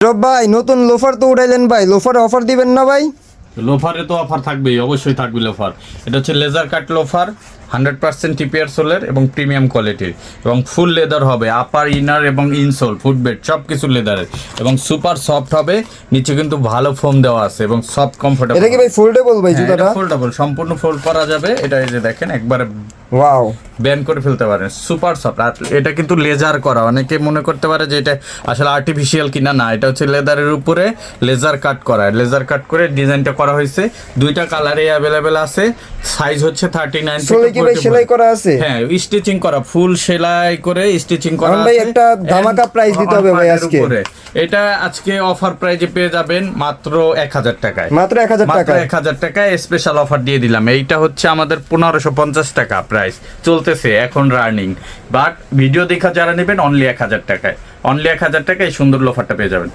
রব ভাই নতুন লোফার তো উঠাইলেন ভাই। লোফারে অফার দিবেন না ভাই? লোফারে তো অফার থাকবেই অবশ্যই থাকবে লোফার এটা হচ্ছে laser cut loafer hundred percent TPR সোলের এবং প্রিমিয়াম কোয়ালিটির এবং ফুল লেদার হবে আপার ইনার এবং ইনসোল ফুটবেড সব কিছু লেদারের এবং সুপার সফট হবে নিচে কিন্তু ভালো ফোম দেওয়া আছে এবং সফট কমফোর্টেবল এটা কি ভাই ফোল্ডেবল ভাই জুতাটা? ফোল্ডেবল সম্পূর্ণ ফোল্ড করা যাবে। এটা এই যে দেখেন একবারে ওয়াও ব্যান করে ফেলতে পারেন সুপার সফট আর এটা কিন্তু লেজার করা। অনেকে মনে করতে পারে যে এটা আসলে আর্টিফিশিয়াল কিনা না। এটা হচ্ছে লেদারের উপরে লেজার কাট করা। লেজার কাট করে ডিজাইনটা করা হয়েছে। দুইটা কালারে অ্যাভেলেবেল আছে। সাইজ হচ্ছে থার্টি নাইন সেলাই করা আছে? হ্যাঁ স্টিচিং করা। ফুল সেলাই করে স্টিচিং করা ভাই একটা ধামাকা price দিতে হবে ভাই আজকে। এটা আজকে অফার প্রাইজে পেয়ে যাবেন মাত্র এক হাজার টাকায়। মাত্র এক হাজার টাকা এক হাজার টাকায় স্পেশাল অফার দিয়ে দিলাম। এইটা হচ্ছে আমাদের পনেরোশো পঞ্চাশ টাকা। প্রাইস চলতেছে এখন রানিং বাট ভিডিও দেখা যারা নেবেন অনলি এক হাজার টাকায়। অনলি এক হাজার টাকায় সুন্দর লোফারটা পেয়ে যাবেন।